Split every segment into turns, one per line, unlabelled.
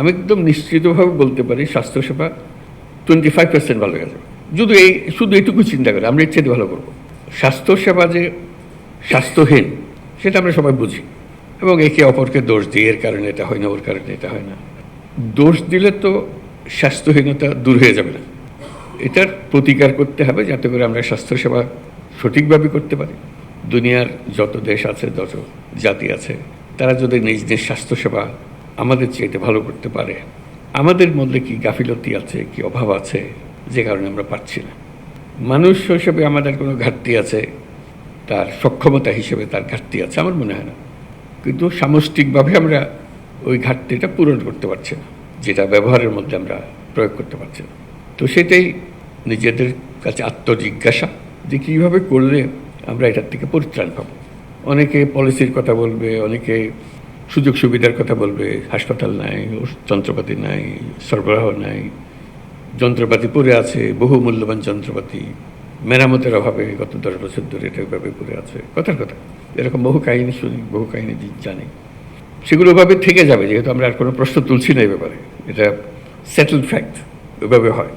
আমি একদম নিশ্চিতভাবে বলতে পারি স্বাস্থ্যসেবা টোয়েন্টি ফাইভ পার্সেন্ট ভালো যাবে যদি এই, শুধু এইটুকু চিন্তা করি, আমরা ইচ্ছে ভালো করব। স্বাস্থ্যসেবা যে স্বাস্থ্যহীন, সেটা আমরা সবাই বুঝি। এবং একে অপরকে দোষ দিই, এর কারণে এটা হয় না, ওর কারণে এটা হয় না। দোষ দিলে তো স্বাস্থ্যহীনতা দূর হয়ে যাবে না। এটার প্রতিকার করতে হবে যাতে করে আমরা স্বাস্থ্যসেবা সঠিকভাবে করতে পারি। দুনিয়ার যত দেশ আছে, যত জাতি আছে, তারা যদি নিজ নিজ স্বাস্থ্যসেবা আমাদের চাইতে ভালো করতে পারে। আমাদের মধ্যে কি গাফিলতি আছে, কি অভাব আছে? যে কারণে আমরা পাচ্ছি না। মানুষ হিসেবে আমাদের কোনো ঘাটতি আছে, তার সক্ষমতা হিসেবে তার ঘাটতি আছে, আমার মনে হয় না। কিন্তু সামষ্টিকভাবে আমরা ওই ঘাটতিটা পূরণ করতে পারছি না, যেটা ব্যবহারের মধ্যে আমরা প্রয়োগ করতে পারছি না। তো সেটাই নিজেদের কাছে আত্মজিজ্ঞাসা যে কীভাবে করলে আমরা এটার থেকে পরিত্রাণ পাবো। অনেকে পলিসির কথা বলবে, অনেকে সুযোগ সুবিধার কথা বলবে। হাসপাতাল নাই, যন্ত্রপাতি নাই, সরবরাহ নাই। যন্ত্রপাতি পড়ে আছে, বহু মূল্যবান যন্ত্রপাতি। মেরামতের অভাবে গত দশ বছর ধরে এটা ওইভাবে পড়ে আছে। কথার কথা। এরকম বহু কাহিনী শুনি, বহু কাহিনী জানি। সেগুলো ওভাবে থেকে যাবে, যেহেতু আমরা আর কোনো প্রশ্ন তুলছি না এই ব্যাপারে। এটা সেটেলড ফ্যাক্ট ওইভাবে হয়।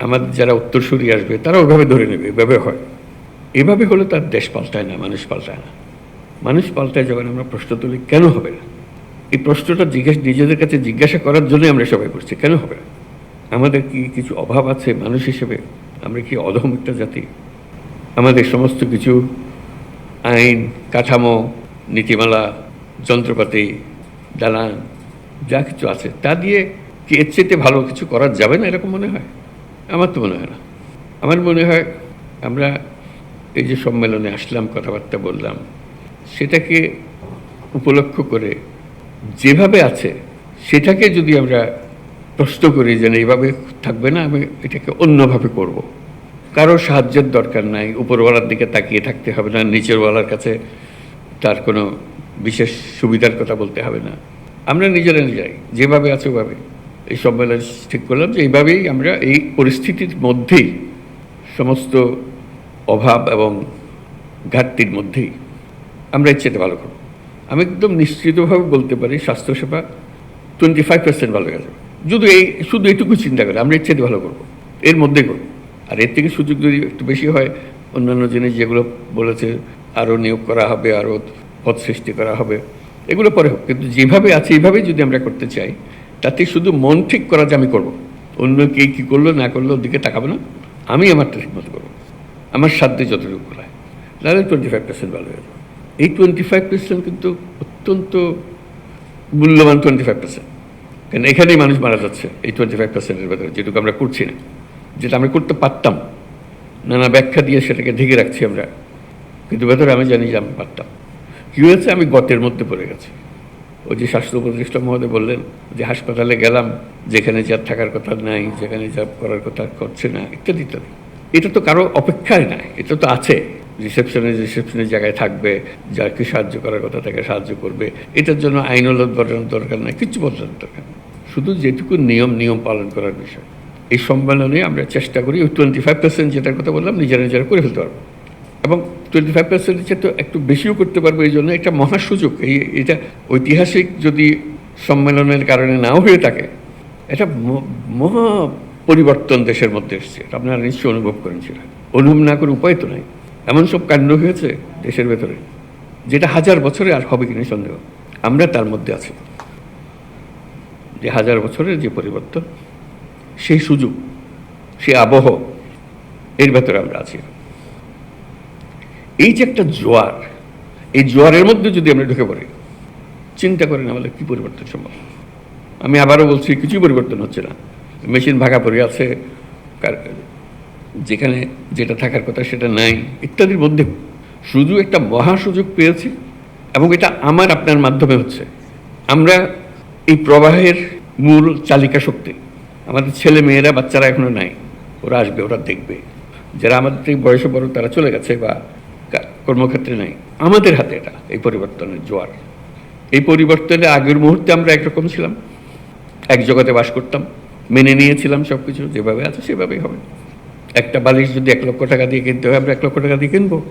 আমাদের যারা উত্তরসূরি আসবে তারা ওইভাবে ধরে নেবে এভাবে হয়। এভাবে হলে তার দেশ পাল্টায় না, মানুষ পাল্টায় না। মানুষ পাল্টায় যখন আমরা প্রশ্ন তুলি, কেন হবে না? এই প্রশ্নটা জিজ্ঞাসা, নিজেদের কাছে জিজ্ঞাসা করার জন্যই আমরা সবাই করছি, কেন হবে না? আমাদের কি কিছু অভাব আছে মানুষ হিসেবে? আমরা কি অধম একটা জাতি? আমাদের সমস্ত কিছু, আইন, কাঠামো, নীতিমালা, যন্ত্রপাতি, দালান, যা কিছু আছে, তা দিয়ে কি এর চেয়ে ভালো কিছু করা যাবে না এরকম মনে হয়? আমার তো মনে হয় না। আমার মনে হয় আমরা এই যে সম্মেলনে আসলাম, কথাবার্তা বললাম সেটাকে উপলক্ষ করে যেভাবে আছে সেটাকে যদি আমরা প্রশ্ন করি যে না, এইভাবে থাকবে না আমি এটাকে অন্যভাবে করব। কারও সাহায্যের দরকার নাই উপরওয়ালার দিকে তাকিয়ে থাকতে হবে না নিচেরওয়ালার কাছে তার কোনো বিশেষ সুবিধার কথা বলতে হবে না আমরা নিজেরা নিজেরাই যেভাবে আছে ওভাবে এই সম্মেলন ঠিক করলাম যে এইভাবেই আমরা এই পরিস্থিতির মধ্যেই সমস্ত অভাব এবং ঘাটতির মধ্যেই আমরা ইচ্ছেতে ভালো করব। আমি একদম নিশ্চিতভাবে বলতে পারি স্বাস্থ্যসেবা টোয়েন্টি ফাইভ পার্সেন্ট ভালো যাবে শুধু এই, শুধু এইটুকু চিন্তা করে, আমরা ইচ্ছেতে ভালো করব। এর মধ্যে করব। আর এর থেকে সুযোগ যদি একটু বেশি হয়, অন্যান্য জিনিস যেগুলো বলেছে আরও নিয়োগ করা হবে আরও পথ সৃষ্টি করা হবে, এগুলো পরে হোক। কিন্তু যেভাবে আছে, এইভাবেই যদি আমরা করতে চাই, তাতে শুধু মন ঠিক করা যে আমি করব। অন্য কে কী করল, না করল, ওর দিকে তাকাবো না। আমি আমারটা ঠিক মতো করব। আমার সাধ্যে যতটুকু করায়। তাহলে টোয়েন্টি ফাইভ পার্সেন্ট ভালো হয়ে যাবে। এই টোয়েন্টি ফাইভ পার্সেন্ট কিন্তু অত্যন্ত মূল্যবান টোয়েন্টি ফাইভ পার্সেন্ট কারণ এখানেই মানুষ মারা যাচ্ছে এই টোয়েন্টি ফাইভ পার্সেন্টের ভেতরে, যেটুকু আমরা করছি না। যেটা আমরা করতে পারতাম, নানা ব্যাখ্যা দিয়ে সেটাকে ঢেকে রাখছি আমরা। কিন্তু ভেতরে আমি জানি যে আমি পারতাম। কী হয়েছে আমি গতের মধ্যে পড়ে গেছি। ওই যে স্বাস্থ্য উপদেষ্টা মহোদয় বললেন যে হাসপাতালে গেলাম, যেখানে যা থাকার কথা নাই, যেখানে যা করার কথা করছে না, ইত্যাদি ইত্যাদি। এটা তো কারও অপেক্ষায় নাই, এটা তো আছে। রিসেপশনে, রিসেপশনের জায়গায় থাকবে, যাকে সাহায্য করার কথা তাকে সাহায্য করবে। এটার জন্য আইনলত বদলানোর দরকার নাই, কিছু বদলানোর দরকার নেই। শুধু যেটুকু নিয়ম নিয়ম পালন করার বিষয়। এই সম্মেলনে আমরা চেষ্টা করি, ওই টোয়েন্টি ফাইভ পার্সেন্ট যেটার কথা বললাম, নিজেরা নিজেরা করে ফেলতে পারব। এবং টোয়েন্টি ফাইভ পার্সেন্টের চেয়ে একটু বেশিও করতে পারব, এই জন্য একটা মহা সুযোগ। এই, এটা ঐতিহাসিক যদি সম্মেলনের কারণে নাও হয়ে থাকে, এটা মহা পরিবর্তন দেশের মধ্যে এসছে। আপনারা নিশ্চয়ই অনুভব করেন সেটা। অনুভব না করে উপায় তো নাই। এমন সব কাণ্ড হয়েছে দেশের ভেতরে, যেটা হাজার বছরে আর হবে কিনা সন্দেহ। আমরা তার মধ্যে আছি। যে হাজার বছরের যে পরিবর্তন, সেই সুযোগ সেই আবহ, এর ভেতরে আমরা আছি। এই যে একটা জোয়ার, এই জোয়ারের মধ্যে যদি আমরা ঢুকে পড়ি, চিন্তা করেন আমাদের কি পরিবর্তন সম্ভব? আমি আবারও বলছি, কিছুই পরিবর্তন হচ্ছে না। মেশিন ভাগা পড়ে আছে যেখানে যেটা থাকার কথা সেটা নাই, ইত্যাদির মধ্যে শুধু একটা মহা সুযোগ পেয়েছি এবং এটা আমার আপনার মাধ্যমে হচ্ছে। আমরা এই প্রবাহের মূল চালিকা শক্তি, আমাদের ছেলে মেয়েরা, বাচ্চারা এখনও নাই, ওরা আসবে, ওরা দেখবে। যারা আমাদের থেকে বয়সে বড়, তারা চলে গেছে বা কর্মক্ষেত্রে নাই। আমাদের হাতে এটা, এই পরিবর্তনের জোয়ার। এই পরিবর্তনে আগের মুহূর্তে আমরা একরকম ছিলাম, এক জগতে বাস করতাম, মেনে নিয়েছিলাম সব কিছু যেভাবে আছে সেভাবেই হবে। একটা বালিশ যদি এক লক্ষ টাকা দিয়ে কিনতে হয়, আমরা এক লক্ষ টাকা দিয়ে কিনবো।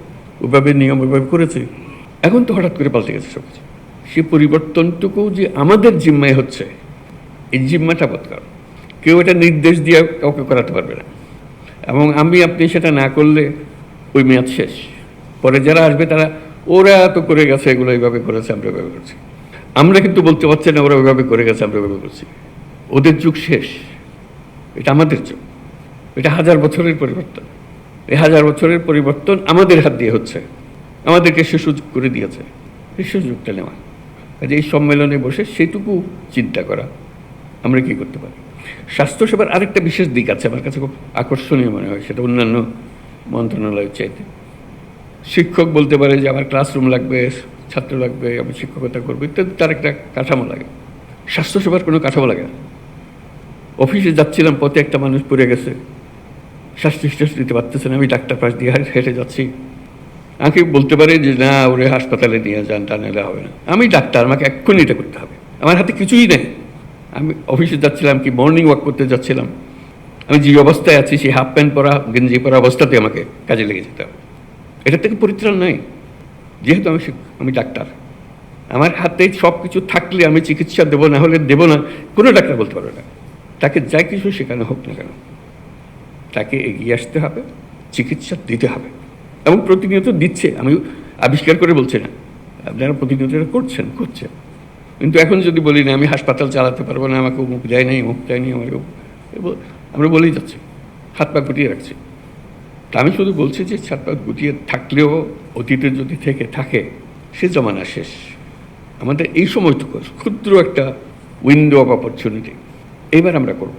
ওইভাবে নিয়ম, ওইভাবে করেছি। এখন তো হঠাৎ করে পাল্টে গেছে সব কিছু সে পরিবর্তনটুকু যে আমাদের জিম্মায় হচ্ছে, এই জিম্মাটা বদকার কেউ এটা নির্দেশ দিয়ে কাউকে করাতে পারবে না। এবং আমি, আপনি সেটা না করলে ওই মেয়াদ শেষ। পরে যারা আসবে, তারা, ওরা তো করে গেছে, এগুলো এইভাবে করেছে, আমরা এভাবে করছি। আমরা কিন্তু বলতে পারছি না, ওরা ওইভাবে করে গেছে, আমরা ওইভাবে করছি। ওদের যুগ শেষ। এটা আমাদের যুগ। এটা হাজার বছরের পরিবর্তন। এই হাজার বছরের পরিবর্তন আমাদের হাত দিয়ে হচ্ছে। আমাদেরকে সে সুযোগ করে দিয়েছে। এই সুযোগটা নেওয়া। কাজে এই সম্মেলনে বসে সেটুকু চিন্তা করা। আমরা কি করতে পারি? স্বাস্থ্যসেবার আরেকটা বিশেষ দিক আছে আমার কাছে খুব আকর্ষণীয় মনে হয়, সেটা অন্যান্য মন্ত্রণালয়ের চাইতে। শিক্ষক বলতে পারে যে আমার ক্লাসরুম লাগবে, ছাত্র লাগবে, আমি শিক্ষকতা করব ইত্যাদি, তার একটা কাঠামো লাগে। স্বাস্থ্যসেবার কোনো কাঠামো লাগে না। অফিসে যাচ্ছিলাম, পথে একটা মানুষ পড়ে গেছে। শ্বাস নিঃশ্বাস দিতে পারতেছে না আমি ডাক্তার পাশ দিয়ে হেঁটে- যাচ্ছি। আমাকে বলতে পারে যে, না, ওরে হাসপাতালে নিয়ে যান, তা নিলে হবে না। আমি ডাক্তার, আমাকে এক্ষুনি এটা করতে হবে। আমার হাতে কিছুই নেই। আমি অফিসে যাচ্ছিলাম কি মর্নিং ওয়াক করতে যাচ্ছিলাম। আমি যে অবস্থায় আছি, সেই হাফ প্যান্ট পরা, গেঞ্জি পরা অবস্থাতে আমাকে কাজে লেগে যেতে হবে। এটার থেকে পরিত্রাণ নাই। যেহেতু আমি আমি ডাক্তার, আমার হাতে সব কিছু থাকলে আমি চিকিৎসা দেবো, না হলে দেবো না, কোনো ডাক্তার বলতে পারবে না। তাকে যা কিছু শেখানো হোক না কেন। তাকে এগিয়ে আসতে হবে, চিকিৎসা দিতে হবে। এবং প্রতিনিয়ত দিচ্ছে, আমি আবিষ্কার করে বলছি না। আপনারা প্রতিনিয়ত এটা করছেন করছেন। কিন্তু এখন যদি বলি না, আমি হাসপাতাল চালাতে পারব না, আমাকে মুখ দেয় নাই মুখ দেয়নি আমাকে আমরা বলেই যাচ্ছি, হাত পা গুটিয়ে রাখছি। তা আমি শুধু বলছি যে, হাত পা গুটিয়ে থাকলেও অতীতে যদি থেকে থাকে, সে জমানা শেষ। আমাদের এই সময়টুকু ক্ষুদ্র একটা উইন্ডো অফ অপরচুনিটি এবার আমরা করব।